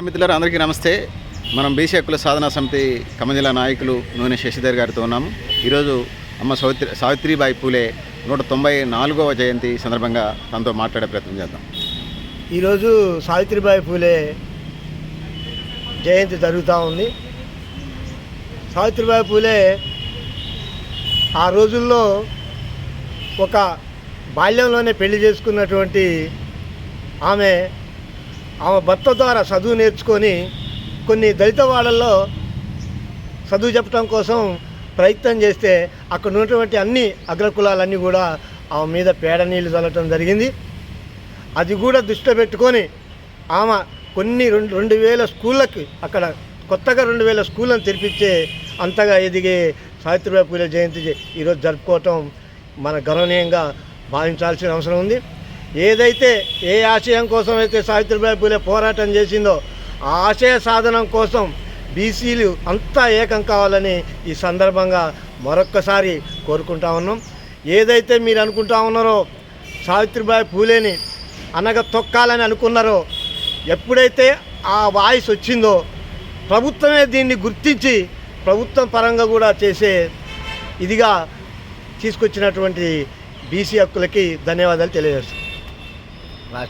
మిత్రులారు అందరికీ నమస్తే. మనం బీసీ హక్కుల సాధనా సమితి కమజిల్లా నాయకులు నూనె శశిధర్ గారితో ఉన్నాము. ఈరోజు అమ్మ సావిత్రి సావిత్రిబాయి పూలే నూట తొంభై నాలుగవ జయంతి సందర్భంగా తనతో మాట్లాడే ప్రయత్నం చేద్దాం. ఈరోజు సావిత్రిబాయి పూలే జయంతి జరుగుతూ ఉంది. సావిత్రిబాయి పూలే ఆ రోజుల్లో ఒక బాల్యంలోనే పెళ్ళి చేసుకున్నటువంటి ఆమె ఆమె భర్త ద్వారా చదువు నేర్చుకొని కొన్ని దళిత వాళ్ళల్లో చదువు చెప్పడం కోసం ప్రయత్నం చేస్తే అక్కడ ఉన్నటువంటి అన్ని అగ్రకులాలన్నీ కూడా ఆమె మీద పేడ నీళ్ళు చల్లటం జరిగింది. అది కూడా దృష్టిలో పెట్టుకొని ఆమె కొన్ని రెండు రెండు వేల స్కూళ్ళకి అక్కడ కొత్తగా రెండు వేల స్కూళ్ళను తెరిపించే అంతగా ఎదిగే సావిత్రిబాయి పూలే జయంతి ఈరోజు జరుపుకోవటం మన గణనీయంగా భావించాల్సిన అవసరం ఉంది. ఏదైతే ఏ ఆశయం కోసం అయితే సావిత్రిబాయి పూలే పోరాటం చేసిందో ఆ ఆశయ సాధనం కోసం బీసీలు అంతా ఏకం కావాలని ఈ సందర్భంగా మరొక్కసారి కోరుకుంటా ఉన్నాం. ఏదైతే మీరు అనుకుంటా ఉన్నారో సావిత్రిబాయి పూలేని అనగా తొక్కాలని అనుకున్నారో ఎప్పుడైతే ఆ వాయిస్ వచ్చిందో ప్రభుత్వమే దీన్ని గుర్తించి ప్రభుత్వం పరంగా కూడా చేసే ఇదిగా తీసుకొచ్చినటువంటి బీసీ హక్కులకి ధన్యవాదాలు Vale.